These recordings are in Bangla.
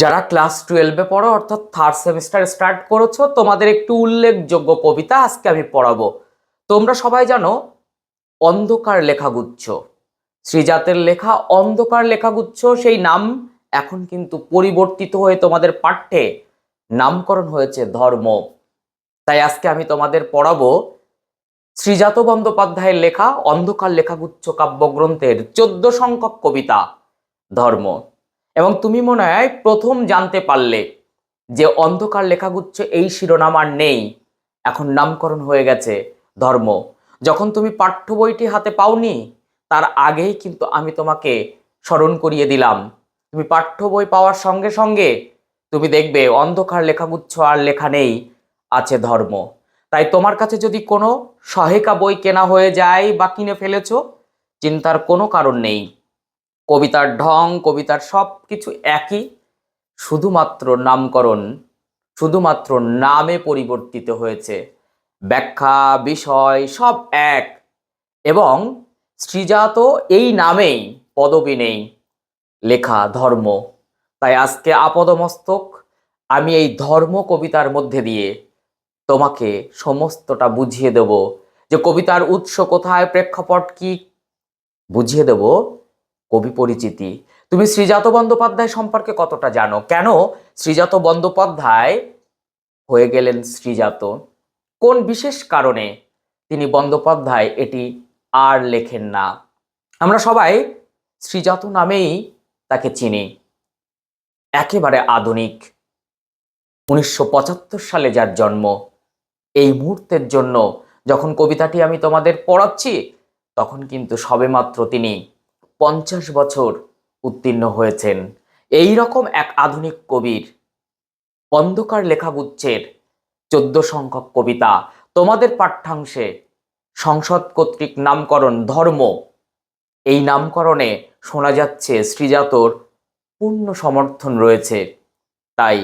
যারা ক্লাস টুয়েলভে পড়ো, অর্থাৎ থার্ড সেমিস্টার স্টার্ট করেছ, তোমাদের একটু উল্লেখযোগ্য কবিতা আজকে আমি পড়াবো। তোমরা সবাই জানো, অন্ধকার লেখাগুচ্ছ। শ্রীজাতের লেখা অন্ধকার লেখাগুচ্ছ, সেই নাম এখন কিন্তু পরিবর্তিত হয়ে তোমাদের পাঠ্যে নামকরণ হয়েছে ধর্ম। তাই আজকে আমি তোমাদের পড়াবো শ্রীজাত বন্দ্যোপাধ্যায়ের লেখা অন্ধকার লেখাগুচ্ছ কাব্যগ্রন্থের চোদ্দ সংখ্যক কবিতা, ধর্ম। এবং তুমি মনে হয় প্রথম জানতে পারলে যে অন্ধকার লেখাগুচ্ছ এই শিরোনাম আর নেই। এখন নামকরণ হয়ে গেছে ধর্ম। যখন তুমি পাঠ্য বইটি হাতে পাওনি, তার আগেই কিন্তু আমি তোমাকে স্মরণ করিয়ে দিলাম। তুমি পাঠ্য বই পাওয়ার সঙ্গে সঙ্গে তুমি দেখবে অন্ধকার লেখাগুচ্ছ আর লেখা নেই, আছে ধর্ম। তাই তোমার কাছে যদি কোনো সহায়িকা বই কেনা হয়ে যায় বা কিনে ফেলেছো, চিন্তার কোনো কারণ নেই। কবিতার ঢং, কবিতার সব কিছু একই, শুধুমাত্র নামকরণ, শুধুমাত্র নামে পরিবর্তিত হয়েছে। ব্যাখ্যা, বিষয় সব এক এবং শ্রীজাত এই নামেই পদবী নেই, লেখা ধর্ম। তাই আজকে আপদমস্তক, আমি এই ধর্ম কবিতার মধ্যে দিয়ে তোমাকে সমস্তটা বুঝিয়ে দেব। যে কবিতার উৎস কোথায়, প্রেক্ষাপট কি, বুঝিয়ে দেব কবি পরিচিতি। তুমি শ্রীজাত বন্দ্যোপাধ্যায় সম্পর্কে কতটা জানো? কেন শ্রীজাত বন্দ্যোপাধ্যায় হয়ে গেলেন শ্রীজাত কোন বিশেষ কারণে তিনি বন্দ্যোপাধ্যায় এটি আর লেখেন না? আমরা সবাই শ্রীজাত নামেই তাকে চিনি। একেবারে আধুনিক। উনিশশো পঁচাত্তর সালে যার জন্ম, এই মুহূর্তের জন্য যখন কবিতাটি আমি তোমাদের পড়াচ্ছি, তখন কিন্তু সবেমাত্র তিনি পঞ্চাশ বছর উত্তীর্ণ হয়েছেন। এই রকম এক আধুনিক কবির অন্ধকার লেখা লেখাগুচ্ছের চোদ্দ সংখ্যক কবিতা তোমাদের পাঠ্যাংশে সংসদ কর্তৃক নামকরণ ধর্ম, এই নামকরণে শোনা যাচ্ছে শ্রীজাতর পূর্ণ সমর্থন রয়েছে। তাই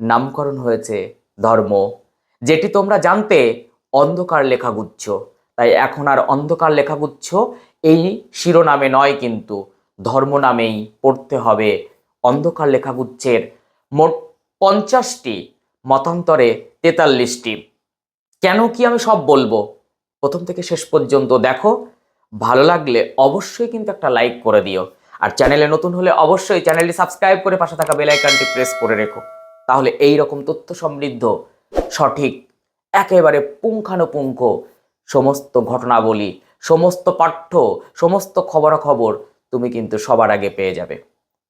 নামকরণ হয়েছে ধর্ম, যেটি তোমরা জানতে অন্ধকার লেখাগুচ্ছ তাই এখন আর অন্ধকার লেখাগুচ্ছ এই শিরোনামে নয় কিন্তু, ধর্ম নামেই পড়তে হবে। অন্ধকার লেখাগুচ্ছের মোট পঞ্চাশটি, মতান্তরে তেতাল্লিশটি। কেন কি আমি সব বলব? প্রথম থেকে শেষ পর্যন্ত দেখো। ভালো লাগলে অবশ্যই কিন্তু একটা লাইক করে দিও। আর চ্যানেলে নতুন হলে অবশ্যই চ্যানেলটি সাবস্ক্রাইব করে পাশে থাকা বেল আইকনটি প্রেস করে রেখো। তাহলে এই রকম তথ্য সমৃদ্ধ, সঠিক, একেবারে পুঙ্খানুপুঙ্খ সমস্ত ঘটনাবলী সমস্ত পাঠ্য, সমস্ত খবরাখবর তুমি কিন্তু সবার আগে পেয়ে যাবে।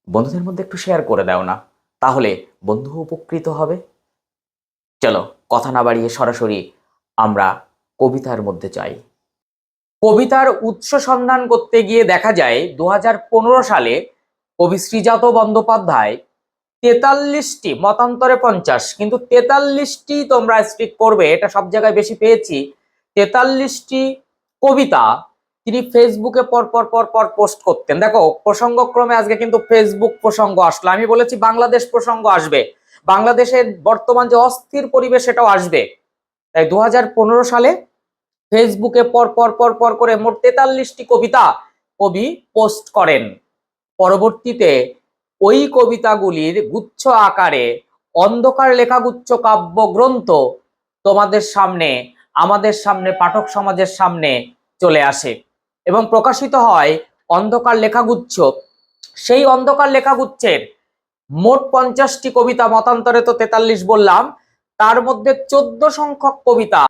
বন্ধুদের মধ্যে একটু শেয়ার করে দাও না, তাহলে বন্ধু উপকৃত হবে। চলো, কথা না বাড়িয়ে সরাসরি আমরা কবিতার মধ্যে চাই কবিতার উৎস সন্ধান করতে গিয়ে দেখা যায় দু হাজার পনেরো সালে কবি শ্রীজাত বন্দ্যোপাধ্যায় তেতাল্লিশটি, মতান্তরে পঞ্চাশ, কিন্তু তেতাল্লিশটি তোমরা স্পিক করবে, এটা সব জায়গায় বেশি পেয়েছি। তেতাল্লিশটি কবিতা তিনি ফেসবুকে পর পর পর পর পোস্ট করতেন। দেখো, প্রসঙ্গক্রমে আজকে কিন্তু ফেসবুক প্রসঙ্গ আসলো। আমি বলেছি বাংলাদেশ প্রসঙ্গ আসবে। বাংলাদেশের বর্তমান যে অস্থির পরিবেশ সেটাও আসবে। তাই দু হাজার পনেরো সালে ফেসবুকে পর পর পর পর করে মোট তেতাল্লিশটি কবিতা কবি পোস্ট করেন। পরবর্তীতে ওই কবিতাগুলির গুচ্ছ আকারে অন্ধকার লেখাগুচ্ছ কাব্যগ্রন্থ তোমাদের সামনে আমাদের সামনে, পাঠক সমাজের সামনে চলে আসে এবং প্রকাশিত হয় অন্ধকার লেখাগুচ্ছ। সেই অন্ধকার লেখাগুচ্ছের মোট পঞ্চাশটি কবিতা, মতান্তরে তো তেতাল্লিশ বললাম, তার মধ্যে চোদ্দ সংখ্যক কবিতা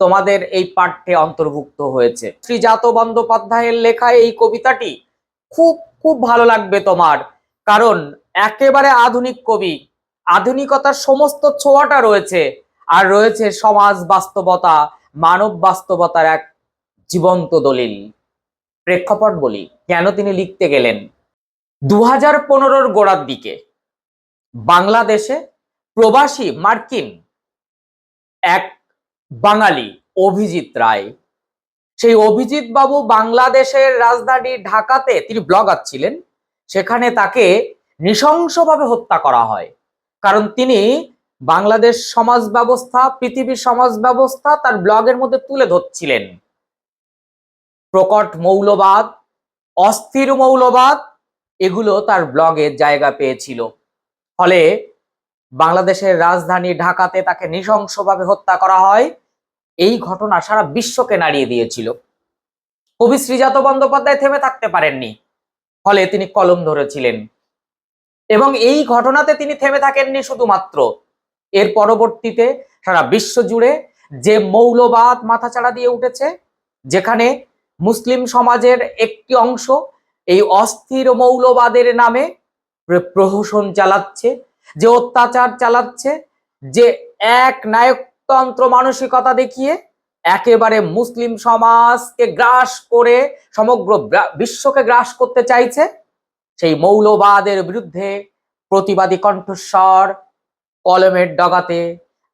তোমাদের এই পাঠ্যে অন্তর্ভুক্ত হয়েছে। শ্রীজাত বন্দ্যোপাধ্যায়ের লেখা এই কবিতাটি খুব খুব ভালো লাগবে তোমার, কারণ একেবারে আধুনিক কবি, আধুনিকতার সমস্ত ছোঁয়াটা রয়েছে আর রয়েছে সমাজ বাস্তবতা, মানব বাস্তবতার এক জীবন্ত দলিল। প্রেক্ষাপট বলি, কেন তিনি লিখতে গেলেন? দু হাজার পনেরোর গোড়ার দিকে বাংলাদেশে প্রবাসী মার্কিন এক বাঙালি অভিজিৎ রায়। সেই অভিজিৎ বাবু বাংলাদেশের রাজধানী ঢাকাতে তিনি ব্লগার ছিলেন। সেখানে তাকে নৃশংসভাবে হত্যা করা হয়। কারণ তিনি বাংলাদেশ সমাজ ব্যবস্থা পৃথিবীর সমাজ ব্যবস্থা তার ব্লগের মধ্যে তুলে ধরছিলেন। প্রকট মৌলবাদ, অস্থির মৌলবাদ, এগুলো তার ব্লগে জায়গা পেয়েছিল। ফলে বাংলাদেশের রাজধানী ঢাকাতে তাকে নৃশংসভাবে হত্যা করা হয়, এই ঘটনা সারা বিশ্বকে নাড়িয়ে দিয়েছিল। কবি শ্রীজাত বন্দ্যোপাধ্যায় থেমে থাকতে পারেননি, ফলে তিনি কলম ধরেছিলেন। এবং এই ঘটনাতে তিনি থেমে থাকেননি শুধুমাত্র এর পরবর্তীতে সারা বিশ্ব জুড়ে যে মৌলবাদ মাথাচাড়া দিয়ে উঠেছে, যেখানে মুসলিম সমাজের একটি অংশ এই অস্থির মৌলবাদের নামে প্র- প্রহসন চালাচ্ছে, যে অত্যাচার চালাচ্ছে, যে এক নায়কতন্ত্র মানসিকতা দেখিয়ে একেবারে মুসলিম সমাজকে গ্রাস করে সমগ্র বিশ্বকে গ্রাস করতে চাইছে, সেই মৌলবাদের বিরুদ্ধে প্রতিবাদী কণ্ঠস্বর কলমের ডগাতে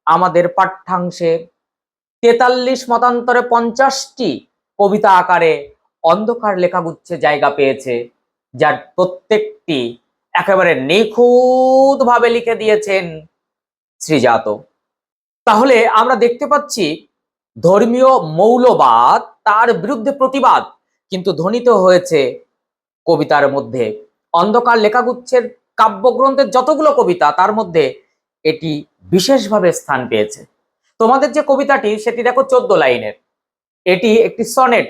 আমাদের পাঠ্যাংশে তেতাল্লিশ মতান্তরে পঞ্চাশটি কবিতা আকারে অন্ধকার লেখাগুচ্ছে জায়গা পেয়েছে, যার প্রত্যেকটি একেবারে নিখুঁত ভাবে লিখে দিয়েছেন শ্রীজাত তাহলে আমরা দেখতে পাচ্ছি ধর্মীয় মৌলবাদ তার বিরুদ্ধে প্রতিবাদ, কিন্তু ধ্বনিত হয়েছে কবিতার মধ্যে। অন্ধকার লেখাগুচ্ছের কাব্যগ্রন্থের যতগুলো কবিতা, তার মধ্যে এটি বিশেষভাবে স্থান পেয়েছে। তোমাদের যে কবিতাটি, সেটি দেখো চোদ্দ লাইনের। এটি একটি সনেট,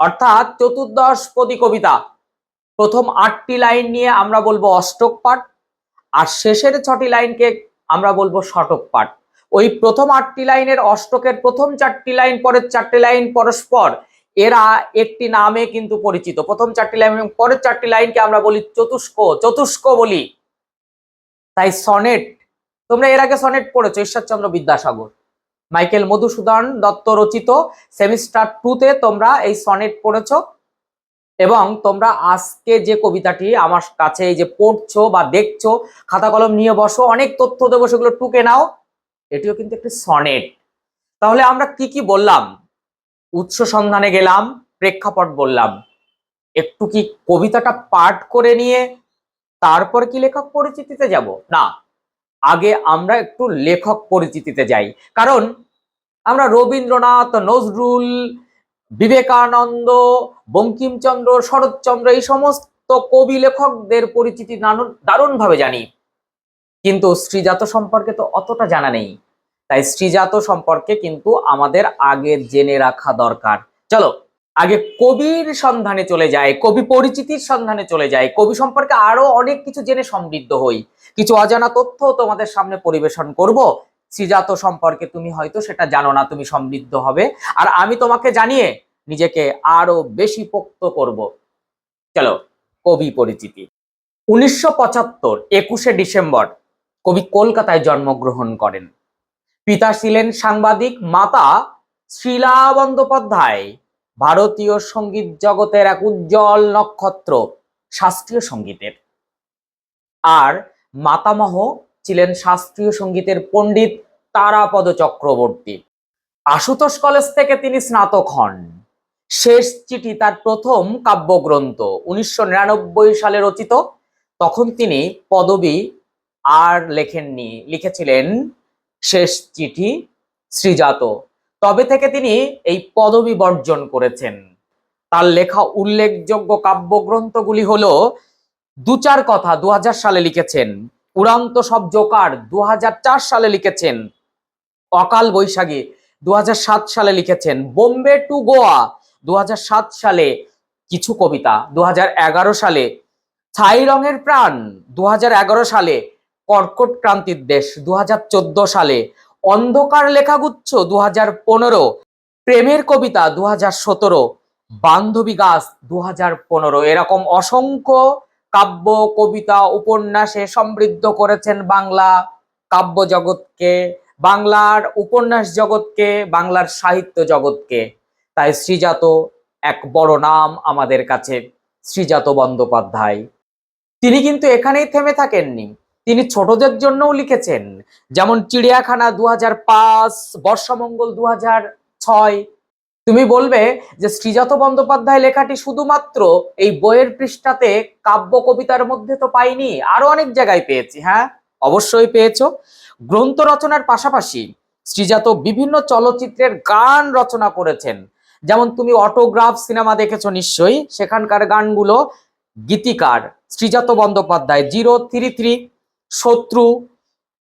অর্থাৎ চতুর্দশ পদী কবিতা। প্রথম আটটি লাইন নিয়ে আমরা বলব অষ্টক পাঠ, আর শেষের ছটি লাইনকে আমরা বলব শতক পাঠ। ওই প্রথম আটটি লাইনের অষ্টকের প্রথম চারটি লাইন, পরের চারটি লাইন, পরস্পর, এরা একটি নামে কিন্তু পরিচিত। প্রথম চারটি লাইন এবং পরের চারটি লাইনকে আমরা বলি চতুষ্ক চতুষ্ক বলি। তাই সনেট তোমরা এর আগে সনেট পড়েছো, ঈশ্বরচন্দ্র বিদ্যাসাগর। মাইকেল মধুসূদন দত্ত রচিত সেমিস্টার টুতে তোমরা এই সনেট পড়েছো এবং তোমরা আজকে যে কবিতাটি আমার কাছে এই যে পড়ছো বা দেখছ, খাতা কলম নিয়ে বসো, অনেক তথ্য দেবো, সেগুলো টুকে নাও, এটিও কিন্তু একটি সনেট। তাহলে আমরা কি কি বললাম? উৎস সন্ধানে গেলাম, প্রেক্ষাপট বললাম। একটু কি কবিতাটা পাঠ করে নিয়ে তারপর কি লেখক পরিচিতিতে যাব? না আগে আমরা একটু লেখক পরিচিতিতে যাই। কারণ আমরা রবীন্দ্রনাথ, নজরুল, বিবেকানন্দ, বঙ্কিমচন্দ্র, শরৎচন্দ্র এই সমস্ত কবি লেখকদের পরিচিতি নানু- দারুণভাবে জানি। কিন্তু শ্রীজাত সম্পর্কে তো অতটা জানা নেই। তাই শ্রীজাত সম্পর্কে কিন্তু আমাদের আগে জেনে রাখা দরকার। চলো আগে কবির সন্ধানে চলে যায়, কবি পরিচিতির সন্ধানে চলে যায়। কবি সম্পর্কে আরও অনেক কিছু জেনে সমৃদ্ধ হই। কিছু অজানা তথ্য তোমাদের সামনে পরিবেশন করব। শ্রীজাত সম্পর্কে তুমি হয়তো সেটা জানো না, তুমি সমৃদ্ধ হবে। আর আমি তোমাকে জানিয়ে নিজেকে আরও বেশি পোক্ত করব। চলো, কবি পরিচিতি। উনিশশো পঁচাত্তর, একুশে ডিসেম্বর, কবি কলকাতায় জন্মগ্রহণ করেন। পিতা ছিলেন সাংবাদিক মাতা শিলা বন্দ্যোপাধ্যায়। ভারতীয় সংগীত জগতের এক উজ্জ্বল নক্ষত্র শাস্ত্রীয় সঙ্গীতের। আর মাতামহ ছিলেন শাস্ত্রীয় সঙ্গীতের পণ্ডিত তারাপদ চক্রবর্তী। আশুতোষ কলেজ থেকে তিনি স্নাতক হন। শেষ চিঠি তার প্রথম কাব্যগ্রন্থ উনিশশো নিরানব্বই সালে রচিত। তখন তিনি পদবী আর লেখেননি, লিখেছিলেন শেষ চিঠি শ্রীজাত তবে থেকে তিনি এই পদবী বর্জন করেছেন। তার লেখা উল্লেখযোগ্য কাব্যগ্রন্থগুলি হলো দু চার কথা দু হাজার সালে লিখেছেন, উড়ান্ত সব জোকার দু হাজার চার সালে লিখেছেন, অকাল বৈশাখী দু হাজার সাত সালে লিখেছেন, বোম্বে টু গোয়া দু হাজার সাত সালে কিছু কবিতা দু হাজার এগারো সালে ছাই রঙের প্রাণ দু হাজার এগারো সালে কর্কট ক্রান্তির দেশ দু হাজার চোদ্দ সালে অন্ধকার লেখাগুচ্ছ দু হাজার পনেরো, প্রেমের কবিতা দু হাজার সতেরো, বান্ধবী গাছ দু হাজার পনেরো। এরকম অসংখ্য কাব্য, কবিতা, উপন্যাসে সমৃদ্ধ করেছেন বাংলা কাব্য জগৎকে, বাংলার উপন্যাস জগৎকে, বাংলার সাহিত্য জগৎকে। তাই শ্রীজাত এক বড় নাম আমাদের কাছে শ্রীজাত বন্দ্যোপাধ্যায়। তিনি কিন্তু এখানেই থেমে থাকেননি। তিনি ছোটদের জন্যও লিখেছেন, যেমন চিড়িয়াখানা দু হাজার পাঁচ, বর্ষামঙ্গল দু হাজার ছয়। তুমি বলবে যে শ্রীজাত বন্দ্যোপাধ্যায় লেখাটি শুধুমাত্র এই বইয়ের পৃষ্ঠাতে কাব্য কবিতার মধ্যে তো পাইনি, আরও অনেক জায়গায় পেয়েছি হ্যাঁ? অবশ্যই পেয়েছ। গ্রন্থ রচনার পাশাপাশি শ্রীজাত বিভিন্ন চলচ্চিত্রের গান রচনা করেছেন। যেমন তুমি অটোগ্রাফ সিনেমা দেখেছ নিশ্চয়ই, সেখানকার গানগুলো গীতিকার Srijato Bandyopadhyay, zero three three. শত্রু,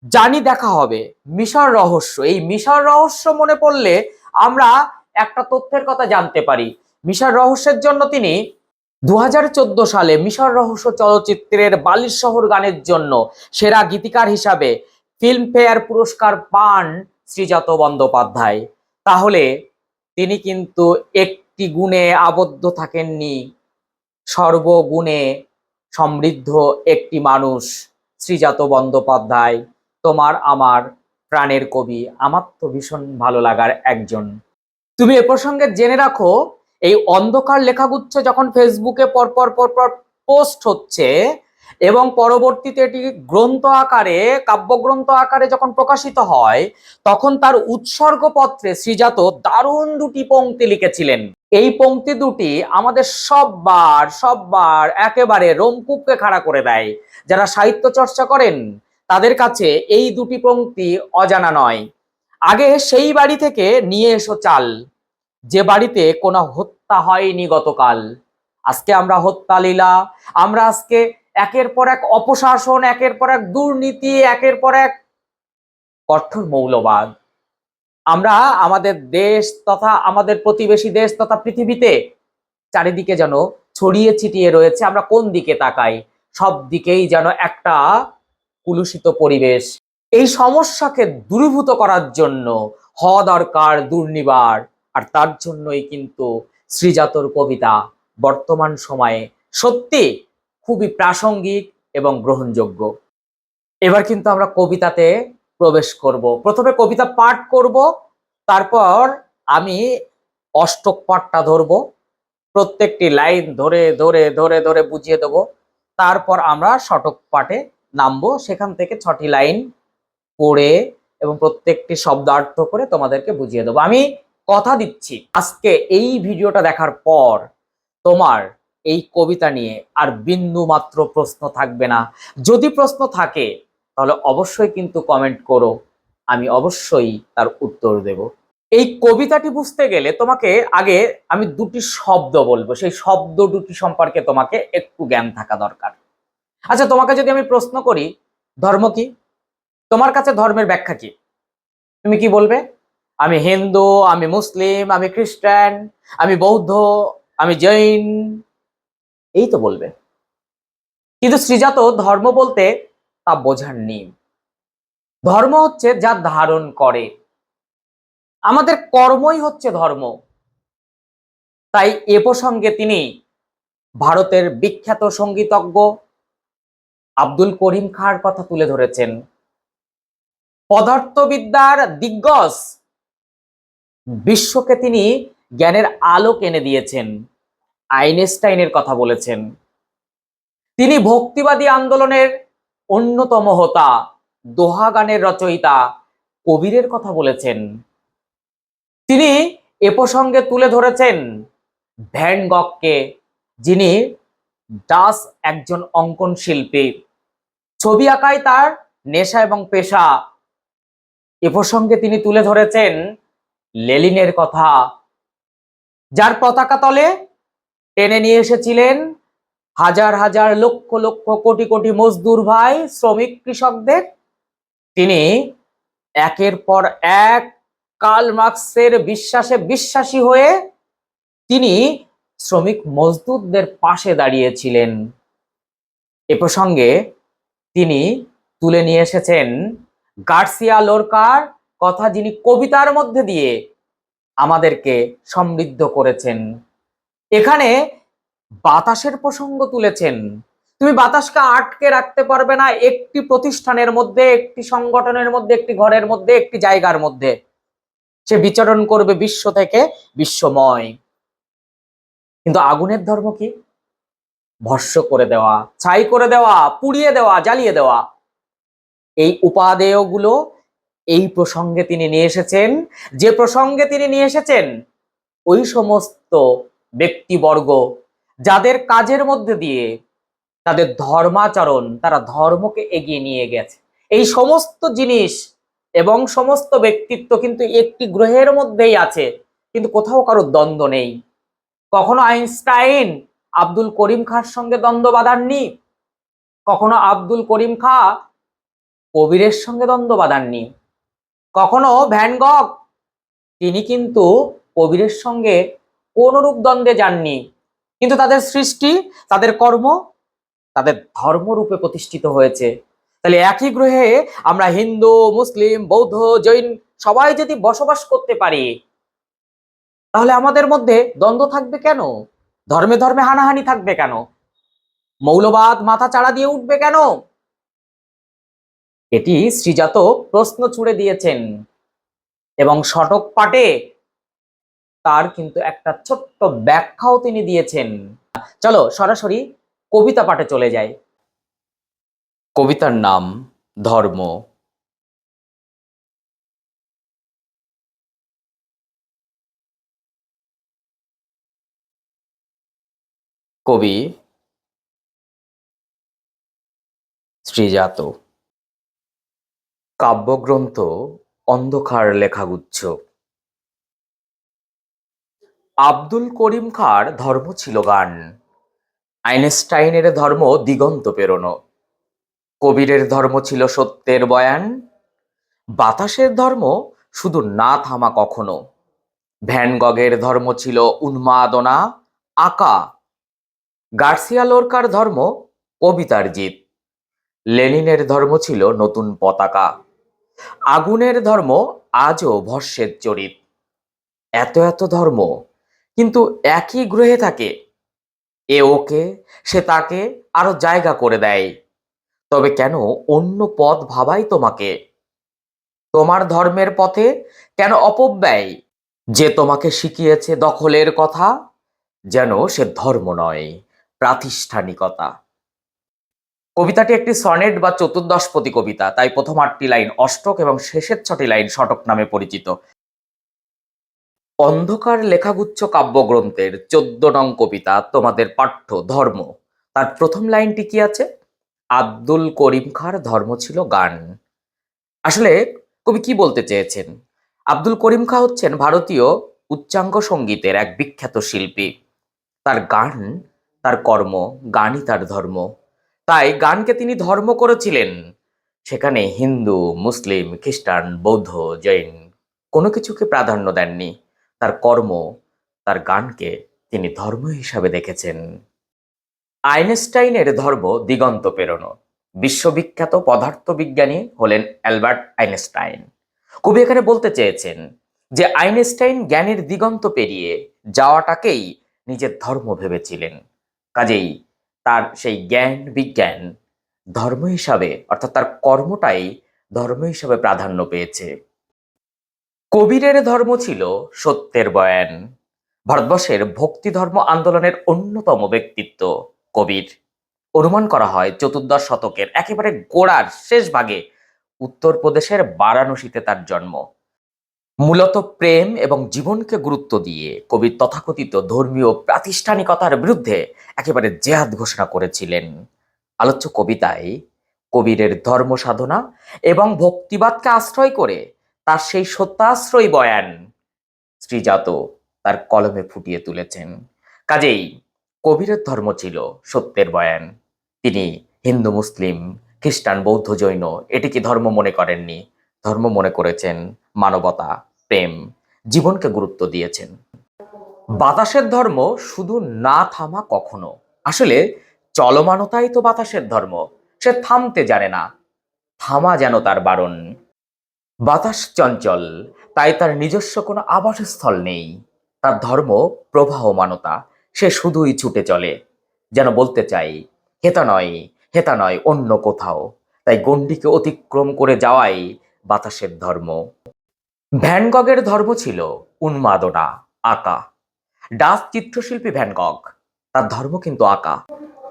জানি দেখা হবে। মিশর রহস্য। এই মিশর রহস্য মনে পড়লে আমরা একটা তথ্যের কথা জানতে পারি। মিশর রহস্যের জন্য তিনি দু হাজার চোদ্দ সালে মিশর রহস্য চলচ্চিত্রের বালির শহর গানের জন্য সেরা গীতিকার হিসাবে ফিল্মফেয়ার পুরস্কার পান শ্রীজাত বন্দ্যোপাধ্যায়। তাহলে তিনি কিন্তু একটি গুণে আবদ্ধ থাকেননি। সর্বগুণে সমৃদ্ধ একটি মানুষ। শ্রীজাত বন্দ্যোপাধ্যায়, তোমার আমার প্রাণের কবি। আমার তো ভীষণ ভালো লাগার একজন। তুমি এ প্রসঙ্গে জেনে রাখো, এই অন্ধকার লেখাগুচ্ছ যখন ফেসবুকে পরপর পরপর পোস্ট হচ্ছে এবং পরবর্তীতে এটি গ্রন্থ আকারে, কাব্যগ্রন্থ আকারে যখন প্রকাশিত হয়, তখন তার উৎসর্গপত্রে শ্রীজাত দারুণ দুটি পংক্তি লিখেছিলেন। এই পংক্তি দুটি আমাদের সববার সববার একেবারে রোমকূপকে খাড়া করে দেয়। যারা সাহিত্য চর্চা করেন, তাদের কাছে এই দুটি পংক্তি অজানা নয়। আগে সেই বাড়ি থেকে নিয়ে এসো চাল। যে বাড়িতে কোনো হত্যা হয়নি গতকাল। আজকে আমরা হত্যা লীলা আমরা আজকে একের পর এক অপশাসন, একের পর এক দুর্নীতি, একের পর এক কঠোর মৌলবাদ। আমরা আমাদের দেশ তথা আমাদের প্রতিবেশী দেশ তথা পৃথিবীতে চারিদিকে যেন ছড়িয়ে ছিটিয়ে রয়েছে। আমরা কোন দিকে তাকাই? সব দিকেই যেন একটা কুলুষিত পরিবেশ। এই সমস্যাকে দূরীভূত করার জন্য হওয়া দরকার দুর্নিবার। আর তার জন্যই কিন্তু শ্রীজাতর কবিতা বর্তমান সময়ে সত্যি খুবই প্রাসঙ্গিক এবং গ্রহণযোগ্য। এবার কিন্তু আমরা কবিতাতে প্রবেশ করব। প্রথমে কবিতা পাঠ করব, তারপর আমি অষ্টক পাঠটা ধরবো। প্রত্যেকটি লাইন ধরে ধরে ধরে ধরে বুঝিয়ে দেব। তারপর আমরা শতক পাঠে নামবো। সেখান থেকে ছটি লাইন পড়ে এবং প্রত্যেকটি শব্দার্থ করে তোমাদেরকে বুঝিয়ে দেবো। আমি কথা দিচ্ছি। আজকে এই ভিডিওটা দেখার পর তোমার এই কবিতা নিয়ে আর বিন্দু মাত্র প্রশ্ন থাকবে না। যদি প্রশ্ন থাকে, তাহলে অবশ্যই কিন্তু কমেন্ট করো। আমি অবশ্যই তার উত্তর দেব। এই কবিতাটি বুঝতে গেলে তোমাকে আগে আমি দুটি শব্দ বলব। সেই শব্দ দুটি সম্পর্কে তোমাকে একটু জ্ঞান থাকা দরকার। আচ্ছা তোমাকে যদি আমি প্রশ্ন করি, ধর্ম কি? তোমার কাছে ধর্মের ব্যাখ্যা কি? তুমি কি বলবে? আমি হিন্দু, আমি মুসলিম, আমি খ্রিস্টান, আমি বৌদ্ধ, আমি জৈন। এই তো বলবে। কিন্তু শ্রীজাত ধর্ম বলতে তা বোঝার বোঝাননি ধর্ম হচ্ছে যা ধারণ করে। আমাদের কর্মই হচ্ছে ধর্ম। তাই এ প্রসঙ্গে তিনি ভারতের বিখ্যাত সঙ্গীতজ্ঞ আব্দুল করিম খাঁর কথা তুলে ধরেছেন। পদার্থবিদ্যার দিগ্গজ বিশ্বকে তিনি জ্ঞানের আলো এনে দিয়েছেন, আইনস্টাইনের কথা বলেছেন। তিনি ভক্তিবাদী আন্দোলনের অন্যতম হোতা দোহা গানের রচয়িতা কবিরের কথা বলেছেন। তিনি এ প্রসঙ্গে তুলে ধরেছেন ভ্যান গককে যিনি ডাস একজন অঙ্কন শিল্পী। ছবি আঁকায় তার নেশা এবং পেশা। এ প্রসঙ্গে তিনি তুলে ধরেছেন লেলিনের কথা। যার পতাকা তলে টেনে নিয়ে এসেছিলেন হাজার হাজার লক্ষ লক্ষ কোটি কোটি মজদুর ভাই, শ্রমিক কৃষকদের। তিনি একের পর এক কাল মার্কসের বিশ্বাসে বিশ্বাসী হয়ে তিনি শ্রমিক মজদুরদের পাশে দাঁড়িয়েছিলেন। এ প্রসঙ্গে তিনি তুলে নিয়ে এসেছেন গার্সিয়া লোরকার কথা যিনি কবিতার মধ্যে দিয়ে আমাদেরকে সমৃদ্ধ করেছেন। এখানে বাতাসের প্রসঙ্গ তুলেছেন। তুমি বাতাসকে আটকে রাখতে পারবে না, একটি প্রতিষ্ঠানের মধ্যে, একটি সংগঠনের মধ্যে, একটি ঘরের মধ্যে, একটি জায়গার মধ্যে। সে বিচরণ করবে বিশ্ব থেকে বিশ্বময়। কিন্তু আগুনের ধর্ম কি? ভস্য করে দেওয়া, ছাই করে দেওয়া, পুড়িয়ে দেওয়া, জ্বালিয়ে দেওয়া। এই উপাদেয়গুলো এই প্রসঙ্গে তিনি নিয়ে এসেছেন। যে প্রসঙ্গে তিনি নিয়ে এসেছেন, ওই সমস্ত ব্যক্তিবর্গ যাদের কাজের মধ্যে দিয়ে তাদের ধর্মাচরণ, তারা ধর্মকে এগিয়ে নিয়ে গেছে। এই সমস্ত জিনিস এবং সমস্ত ব্যক্তিত্ব কিন্তু একটি গ্রহের মধ্যেই আছে, কিন্তু কোথাও কারও দ্বন্দ্ব নেই। কখনো আইনস্টাইন আব্দুল করিম খাঁর সঙ্গে দ্বন্দ্ব বাঁধাননি? কখনো আব্দুল করিম খাঁ কবিরের সঙ্গে দ্বন্দ্ব বাঁধাননি? কখনো ভ্যানগক তিনি কিন্তু কবিরের সঙ্গে কোনরূপ দ্বন্দ্বে যাননি। কিন্তু তাদের সৃষ্টি, তাদের কর্ম, তাদের ধর্মরূপে প্রতিষ্ঠিত হয়েছে। তাহলে একই গ্রহে আমরা হিন্দু, মুসলিম, বৌদ্ধ, জৈন সবাই যদি বসবাস করতে পারি, তাহলে আমাদের মধ্যে দ্বন্দ্ব থাকবে কেন? ধর্মে ধর্মে হানাহানি থাকবে কেন? মৌলবাদ মাথা চাড়া দিয়ে উঠবে কেন? এটি শ্রীজাত প্রশ্ন ছুড়ে দিয়েছেন এবং শতক পাটে তার কিন্তু একটা ছোট্ট ব্যাখ্যাও তিনি দিয়েছেন। চলো সরাসরি কবিতা পাঠে চলে যাই। কবিতার নাম ধর্ম। কবি শ্রীজাত। কাব্যগ্রন্থ অন্ধকার লেখাগুচ্ছ। আব্দুল করিম খাঁর ধর্ম ছিল গান। আইনস্টাইনের ধর্ম দিগন্ত পেরোনো। কবিরের ধর্ম ছিল সত্যের বয়ান, বাতাসের ধর্ম শুধু না থামা কখনো। ভ্যানগগের ধর্ম ছিল উন্মাদনা, আঁকা। গার্সিয়া লোরকার ধর্ম কবিতার জিত। লেনিনের ধর্ম ছিল নতুন পতাকা। আগুনের ধর্ম আজও ভস্যের চরিত। এত এত ধর্ম কিন্তু একই গ্রহে থাকে। এ ওকে, সে তাকে আরও জায়গা করে দেয়। তবে কেন অন্য পথ ভাবাই তোমাকে? তোমার ধর্মের পথে কেন অপব্যয়? যে তোমাকে শিখিয়েছে দখলের কথা, যেন সে ধর্ম নয়, প্রাতিষ্ঠানিকতা। কবিতাটি একটি সনেট বা চতুর্দশপতি কবিতা, তাই প্রথম আটটি লাইন অষ্টক এবং শেষের ছটি লাইন শতক নামে পরিচিত। অন্ধকার লেখাগুচ্ছ কাব্যগ্রন্থের চোদ্দ নং কবিতা তোমাদের পাঠ্য ধর্ম। তার প্রথম লাইনটি কি আছে? আব্দুল করিম খাঁর ধর্ম ছিল গান। আসলে কবি কি বলতে চেয়েছেন? আব্দুল করিম খাঁ হচ্ছেন ভারতীয় উচ্চাঙ্গ সঙ্গীতের এক বিখ্যাত শিল্পী। তার গান, তার কর্ম, গানই তার ধর্ম। তাই গানকে তিনি ধর্ম করেছিলেন। সেখানে হিন্দু, মুসলিম, খ্রিস্টান, বৌদ্ধ, জৈন কোনো কিছুকে প্রাধান্য দেননি। তার কর্ম, তার গানকে তিনি ধর্ম হিসাবে দেখেছেন। আইনস্টাইনের ধর্ম দিগন্ত পেরোনো। বিশ্ববিখ্যাত পদার্থবিজ্ঞানী হলেন অ্যালবার্ট আইনস্টাইন। কবি এখানে বলতে চেয়েছেন যে, আইনস্টাইন জ্ঞানের দিগন্ত পেরিয়ে যাওয়াটাকেই নিজের ধর্ম ভেবেছিলেন। কাজেই তার সেই জ্ঞান বিজ্ঞান ধর্ম হিসাবে, অর্থাৎ তার কর্মটাই ধর্ম হিসাবে প্রাধান্য পেয়েছে। কবিরের ধর্ম ছিল সত্যের বয়ান। ভারতবর্ষের ভক্তি ধর্ম আন্দোলনের অন্যতম ব্যক্তিত্ব কবির অনুমান করা হয় চতুর্দশ শতকের একেবারে গোড়ার শেষ ভাগে উত্তরপ্রদেশের বারাণসীতে তার জন্ম। মূলত প্রেম এবং জীবনকে গুরুত্ব দিয়ে কবির তথাকথিত ধর্মীয় প্রাতিষ্ঠানিকতার বিরুদ্ধে একেবারে জেহাদ ঘোষণা করেছিলেন। আলোচ্য কবিতায় কবিরের ধর্ম সাধনা এবং ভক্তিবাদকে আশ্রয় করে তার সেই সত্যাশ্রয় বয়ান শ্রীজাত তার কলমে ফুটিয়ে তুলেছেন। কাজেই কবিরের ধর্ম ছিল সত্যের বয়ান। তিনি হিন্দু, মুসলিম, খ্রিস্টান, বৌদ্ধ, জৈন, এটিকে ধর্ম মনে করেননি। ধর্ম মনে করেছেন মানবতা, প্রেম, জীবনকে গুরুত্ব দিয়েছেন। বাতাসের ধর্ম শুধু না থামা কখনো। আসলে চলমানতাই তো বাতাসের ধর্ম। সে থামতে জানে না। থামা যেন তার বারণ। বাতাস চঞ্চল, তাই তার নিজস্ব কোনো আবাসস্থল নেই। তার ধর্ম প্রবাহমানতা। সে শুধুই ছুটে চলে। যেন বলতে চাই হেতা নয় হেতা নয়, অন্য কোথাও। তাই গণ্ডিকে অতিক্রম করে যাওয়াই বাতাসের ধর্ম। ভ্যানগগের ধর্ম ছিল উন্মাদনা, আঁকা। ডাচ চিত্রশিল্পী ভ্যানগগ তার ধর্ম কিন্তু আঁকা।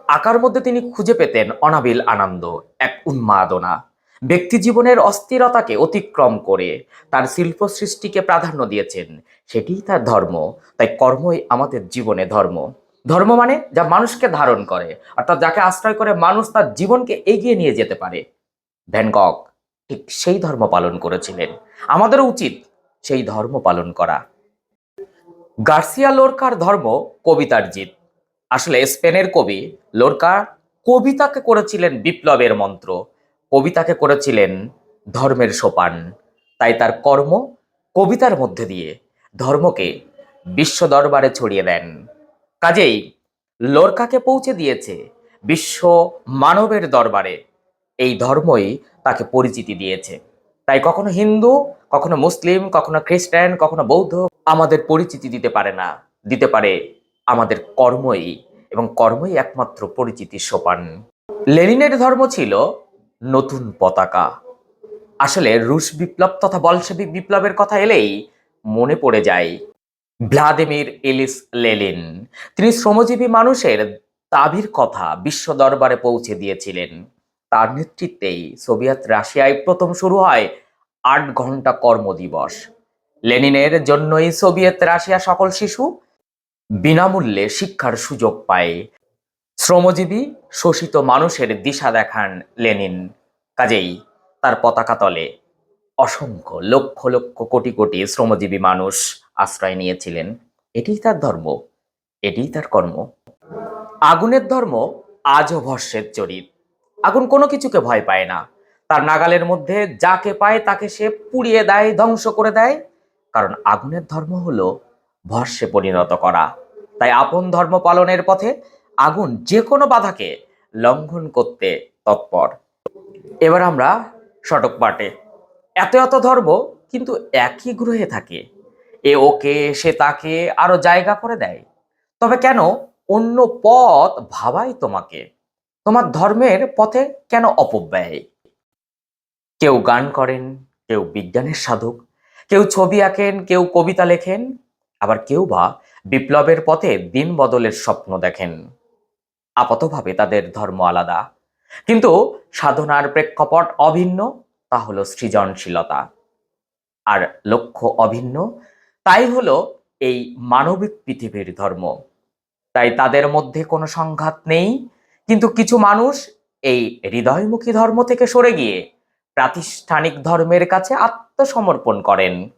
আঁকার মধ্যে তিনি খুঁজে পেতেন অনাবিল আনন্দ, এক উন্মাদনা। ব্যক্তি জীবনের অস্থিরতাকে অতিক্রম করে তার শিল্প সৃষ্টিকে প্রাধান্য দিয়েছেন। সেটিই তার ধর্ম। তাই কর্মই আমাদের জীবনে ধর্ম। ধর্ম মানে যা মানুষকে ধারণ করে, অর্থাৎ যাকে আশ্রয় করে মানুষ তার জীবনকে এগিয়ে নিয়ে যেতে পারে। ভ্যানগক ঠিক সেই ধর্ম পালন করেছিলেন। আমাদেরও উচিত সেই ধর্ম পালন করা। গার্সিয়া লোরকার ধর্ম কবিতার জিত। আসলে স্পেনের কবি লোরকা কবিতাকে করেছিলেন বিপ্লবের মন্ত্র। কবিতাকে করেছিলেন ধর্মের সোপান। তাই তার কর্ম কবিতার মধ্যে দিয়ে ধর্মকে বিশ্ব দরবারে ছড়িয়ে দেন। কাজেই লোরকাকে পৌঁছে দিয়েছে বিশ্ব মানবের দরবারে। এই ধর্মই তাকে পরিচিতি দিয়েছে। তাই কখনো হিন্দু, কখনো মুসলিম, কখনো খ্রিস্টান, কখনো বৌদ্ধ আমাদের পরিচিতি দিতে পারে না, দিতে পারে আমাদের কর্মই এবং কর্মই একমাত্র পরিচিতির সোপান। লেনিনের ধর্ম ছিল নতুন পতাকা। আসলে রুশ বিপ্লব তথা বলশেবিক বিপ্লবের কথা এলেই মনে পড়ে যায় ভ্লাদিমির ইলিস লেলিন তিনি শ্রমজীবী মানুষের দাবির কথা বিশ্ব দরবারে পৌঁছে দিয়েছিলেন। তার নেতৃত্বেই সোভিয়েত রাশিয়ায় প্রথম শুরু হয় আট ঘণ্টা কর্মদিবস। লেনিনের জন্যই সোভিয়েত রাশিয়া সকল শিশু বিনামূল্যে শিক্ষার সুযোগ পায়। শ্রমজীবী শোষিত মানুষের দিশা দেখান লেনিন। কাজেই তার পতাকা তলে অসংখ্য লক্ষ লক্ষ কোটি কোটি শ্রমজীবী মানুষ আশ্রয় নিয়েছিলেন। এটিই তার ধর্ম, এটিই তার কর্ম। আগুনের ধর্ম আজও ভস্যের চরিত। আগুন কোনো কিছুকে ভয় পায় না। তার নাগালের মধ্যে যাকে পায় তাকে সে পুড়িয়ে দেয়, ধ্বংস করে দেয়। কারণ আগুনের ধর্ম হলো ভস্যে পরিণত করা। তাই আপন ধর্ম পালনের পথে আগুন যে কোনো বাধাকে লঙ্ঘন করতে তৎপর। এবার আমরা শটক পাটে। এত এত ধর্ম কিন্তু একই গ্রহে থাকে। এ ওকে, সে তাকে আরও জায়গা করে দেয়। তবে কেন অন্য পথ ভাবাই তোমাকে? তোমার ধর্মের পথে কেন অপব্যয়? কেউ গান করেন, কেউ বিজ্ঞানের সাধক, কেউ ছবি আঁকেন, কেউ কবিতা লেখেন, আবার কেউ বা বিপ্লবের পথে দিন বদলের স্বপ্ন দেখেন। আপাতভাবে তাদের ধর্ম আলাদা। কিন্তু সাধনার প্রেক্ষাপট অভিন্ন, তা হলো সৃজনশীলতা। আর লক্ষ্য অভিন্ন, তাই হলো এই মানবিক পৃথিবীর ধর্ম। তাই তাদের মধ্যে কোনো সংঘাত নেই, কিন্তু কিছু মানুষ এই হৃদয়মুখী ধর্ম থেকে সরে গিয়ে প্রাতিষ্ঠানিক ধর্মের কাছে আত্মসমর্পণ করেন।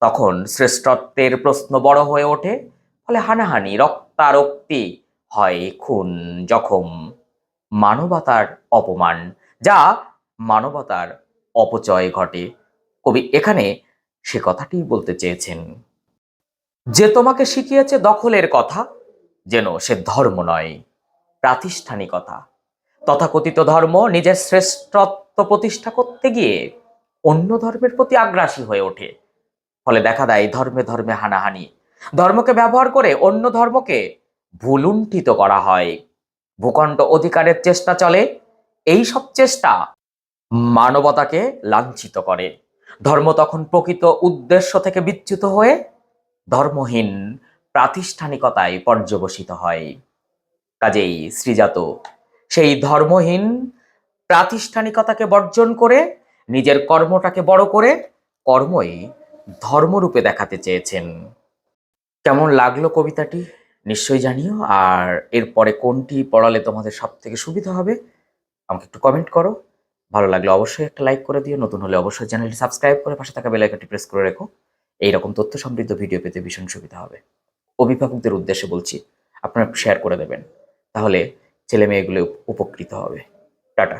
তখন শ্রেষ্ঠত্বের প্রশ্ন বড় হয়ে ওঠে, ফলে হানাহানি, রক্তারক্তি হয় খুন, জখম, মানবতার অপমান, যা মানবতার অপচয় ঘটে। কবি এখানে সে কথাটি বলতে চেয়েছেন। যে তোমাকে শিখিয়েছে দখলের কথা, যেন সে ধর্ম নয়, প্রাতিষ্ঠানিকতা। তথাকথিত ধর্ম নিজের শ্রেষ্ঠত্ব প্রতিষ্ঠা করতে গিয়ে অন্য ধর্মের প্রতি আগ্রাসী হয়ে ওঠে। ফলে দেখা দেয় ধর্মে ধর্মে হানাহানি। ধর্মকে ব্যবহার করে অন্য ধর্মকে ভুলুণ্ঠিত করা হয়। ভূখণ্ড অধিকারের চেষ্টা চলে এই সব চেষ্টা মানবতাকে লাঞ্ছিত করে। ধর্ম তখন প্রকৃত উদ্দেশ্য থেকে বিচ্যুত হয়ে ধর্মহীন প্রাতিষ্ঠানিকতায় পর্যবসিত হয়। কাজেই শ্রীজাত সেই ধর্মহীন প্রাতিষ্ঠানিকতাকে বর্জন করে, নিজের কর্মটাকে বড় করে কর্মই ধর্মরূপে দেখাতে চেয়েছেন। কেমন লাগল কবিতাটি? নিশ্চয়ই জানিও, আর এরপরে কোনটি পড়ালে তোমাদের সব থেকে সুবিধা হবে, আমাকে একটু কমেন্ট করো। ভালো লাগলে অবশ্যই একটা লাইক করে দিও, নতুন হলে অবশ্যই চ্যানেলটি সাবস্ক্রাইব করে পাশে থাকা বেল আইকনটি প্রেস করে রেখো। এইরকম তথ্য সমৃদ্ধ ভিডিও পেতে ভীষণ সুবিধা হবে। অভিভাবকদের উদ্দেশ্যে বলছি, আপনারা শেয়ার করে দেবেন, তাহলে ছেলে মেয়েগুলো উপকৃত হবে। টাটা।